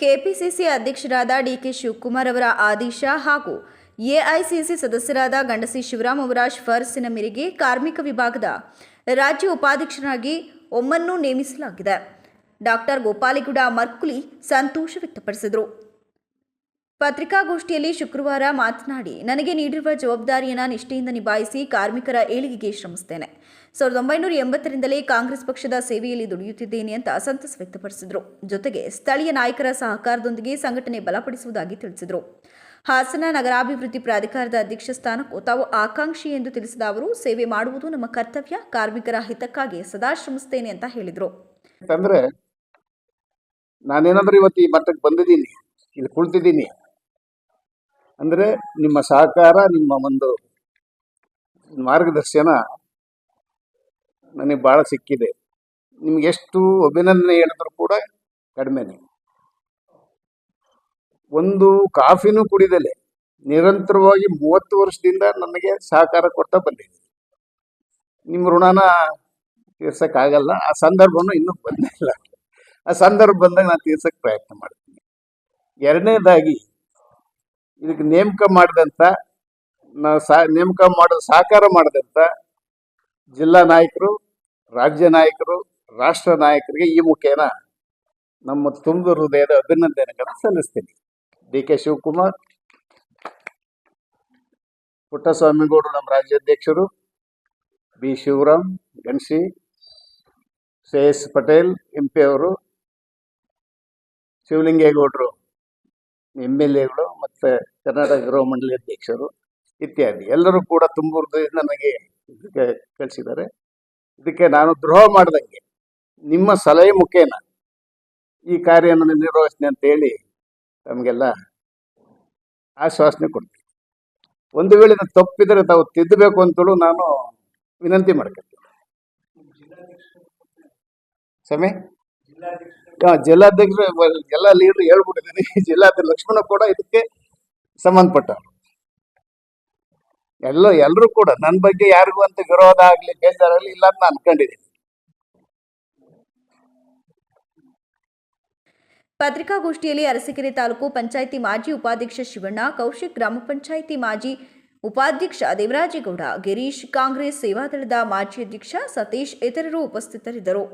KPCC ಅಧ್ಯಕ್ಷರಾದ DK Shivakumar ಅವರ ಆದೇಶ ಹಾಗೂ ಎಐಸಿಸಿ ಸದಸ್ಯರಾದ ಗಂಡಸಿ ಶಿವರಾಮ್ ಅವರ ಶಿಫಾರಸಿನ ಮೇರೆಗೆ ಕಾರ್ಮಿಕ ವಿಭಾಗದ ರಾಜ್ಯ ಉಪಾಧ್ಯಕ್ಷರಾಗಿ ಒಮ್ಮನ್ನು ನೇಮಿಸಲಾಗಿದೆ. ಡಾಕ್ಟರ್ ಗೋಪಾಲಿಗುಡ ಮರ್ಕುಲಿ ಸಂತೋಷ ವ್ಯಕ್ತಪಡಿಸಿದರು. ಪತ್ರಿಕಾಗೋಷ್ಠಿಯಲ್ಲಿ ಶುಕ್ರವಾರ ಮಾತನಾಡಿ, ನನಗೆ ನೀಡಿರುವ ಜವಾಬ್ದಾರಿಯನ್ನು ನಿಷ್ಠೆಯಿಂದ ನಿಭಾಯಿಸಿ ಕಾರ್ಮಿಕರ ಏಳಿಗೆಗೆ ಶ್ರಮಿಸುತ್ತೇನೆ. ಸಾವಿರದ ಒಂಬೈನೂರ ಎಂಬತ್ತರಿಂದಲೇ ಕಾಂಗ್ರೆಸ್ ಪಕ್ಷದ ಸೇವೆಯಲ್ಲಿ ದುಡಿಯುತ್ತಿದ್ದೇನೆ ಅಂತ ಸಂತಸ ವ್ಯಕ್ತಪಡಿಸಿದರು. ಜೊತೆಗೆ ಸ್ಥಳೀಯ ನಾಯಕರ ಸಹಕಾರದೊಂದಿಗೆ ಸಂಘಟನೆ ಬಲಪಡಿಸುವುದಾಗಿ ತಿಳಿಸಿದರು. ಹಾಸನ ನಗರಾಭಿವೃದ್ಧಿ ಪ್ರಾಧಿಕಾರದ ಅಧ್ಯಕ್ಷ ಸ್ಥಾನಕ್ಕೂ ತಾವು ಆಕಾಂಕ್ಷಿ ಎಂದು ತಿಳಿಸಿದ ಅವರು, ಸೇವೆ ಮಾಡುವುದು ನಮ್ಮ ಕರ್ತವ್ಯ, ಕಾರ್ಮಿಕರ ಹಿತಕ್ಕಾಗಿ ಸದಾ ಶ್ರಮಿಸುತ್ತೇನೆ ಅಂತ ಹೇಳಿದರು. ನಾನೇನಾದ್ರೂ ಇವತ್ತು ಈ ಮಟ್ಟಕ್ಕೆ ಬಂದಿದ್ದೀನಿ, ಇಲ್ಲಿ ಕುಳಿತಿದ್ದೀನಿ ಅಂದ್ರೆ ನಿಮ್ಮ ಸಹಕಾರ, ನಿಮ್ಮ ಒಂದು ಮಾರ್ಗದರ್ಶನ ನನಗೆ ಬಹಳ ಸಿಕ್ಕಿದೆ. ನಿಮ್ಗೆ ಎಷ್ಟು ಅಭಿನಂದನೆ ಹೇಳಿದ್ರು ಕೂಡ ಕಡಿಮೆನೆ ಒಂದು ಕಾಫಿನೂ ಕುಡಿದಲೆ. ನಿರಂತರವಾಗಿ ಮೂವತ್ತು ವರ್ಷದಿಂದ ನನಗೆ ಸಹಕಾರ ಕೊಡ್ತಾ ಬಂದಿದ್ದೀನಿ. ನಿಮ್ಮ ಋಣನ ತೀರ್ಸೋಕ್ಕಾಗಲ್ಲ. ಆ ಸಂದರ್ಭನೂ ಇನ್ನೂ ಬಂದಿಲ್ಲ. ಆ ಸಂದರ್ಭ ಬಂದಾಗ ನಾನು ತೀರ್ಸಕ್ ಪ್ರಯತ್ನ ಮಾಡ್ತೀನಿ. ಎರಡನೇದಾಗಿ ಇದಕ್ಕೆ ನೇಮಕ ಮಾಡಿದಂಥ ನೇಮಕ ಮಾಡಿದ ಸಹಕಾರ ಮಾಡಿದಂಥ ಜಿಲ್ಲಾ ನಾಯಕರು, ರಾಜ್ಯ ನಾಯಕರು, ರಾಷ್ಟ್ರ ನಾಯಕರಿಗೆ ಈ ಮುಖೇನ ನಮ್ಮ ತುಂಬ ಹೃದಯದ ಅಭಿನಂದನೆಗಳನ್ನು ಸಲ್ಲಿಸ್ತೀನಿ. ಡಿ ಕೆ ಶಿವಕುಮಾರ್ ಪುಟ್ಟಸ್ವಾಮಿಗೌಡರು ನಮ್ಮ ರಾಜ್ಯಾಧ್ಯಕ್ಷರು, ಬಿ. ಶಿವರಾಮ್ ಗಣಶಿ ಶ್ರೇಯಸ್ ಪಟೇಲ್ ಎಂ ಪಿ ಅವರು, ಶಿವಲಿಂಗೇಗೌಡರು ಎಂ ಎಲ್ ಎಗಳು ಕರ್ನಾಟಕ ಗೃಹ ಮಂಡಳಿ ಅಧ್ಯಕ್ಷರು ಇತ್ಯಾದಿ. ಎಲ್ಲರೂ ಕೂಡ ತುಂಬ ಹೃದಯದಿಂದ ನನಗೆ ಇದಕ್ಕೆ ಕಳಿಸಿದ್ದಾರೆ. ಇದಕ್ಕೆ ನಾನು ದ್ರೋಹ ಮಾಡ್ದಂಗೆ. ನಿಮ್ಮ ಸಲಹೆ ಮುಖೇನ ಈ ಕಾರ್ಯವನ್ನು ನಿರ್ವಹಿಸ್ತೀನಿ ಅಂತೇಳಿ ತಮಗೆಲ್ಲ ಆಶ್ವಾಸನೆ ಕೊಡ್ತೀನಿ. ಒಂದು ವೇಳೆ ನಾನು ತಪ್ಪಿದರೆ ತಾವು ತಿದ್ದಬೇಕು ಅಂತೇಳು ನಾನು ವಿನಂತಿ ಮಾಡ್ಕೊತೀನಿ ಸಮಯ ಜಿಲ್ಲಾಧ್ಯಕ್ಷರು ಎಲ್ಲ ಲೀಡರ್ ಹೇಳ್ಬಿಟ್ಟಿದ್ದೀನಿ. ಜಿಲ್ಲಾಧ್ಯಕ್ಷ ಲಕ್ಷ್ಮಣ ಕೂಡ ಇದಕ್ಕೆ ಸಂಬಂಧಪಟ್ಟ. ಎಲ್ಲ ಎಲ್ಲರೂ ಕೂಡ ನನ್ನ ಬಗ್ಗೆ ಯಾರಿಗೂ ಅಂತ ವಿರೋಧ ಆಗ್ಲಿ ಬೇಜಾರಾಗ್ಲಿ ಇಲ್ಲ ಅಂತ ಅನ್ಕೊಂಡಿದ್ದೀನಿ. ಪತ್ರಿಕಾಗೋಷ್ಠಿಯಲ್ಲಿ ಅರಸಿಕೆರೆ ತಾಲೂಕು ಪಂಚಾಯಿತಿ ಮಾಜಿ ಉಪಾಧ್ಯಕ್ಷ ಶಿವಣ್ಣ, ಕೌಶಿಕ್ ಗ್ರಾಮ ಪಂಚಾಯಿತಿ ಮಾಜಿ ಉಪಾಧ್ಯಕ್ಷ ದೇವರಾಜೇಗೌಡ, ಗಿರೀಶ್ ಕಾಂಗ್ರೆಸ್ ಸೇವಾದಳದ ಮಾಜಿ ಅಧ್ಯಕ್ಷ ಸತೀಶ್, ಇತರರು ಉಪಸ್ಥಿತರಿದ್ದರು.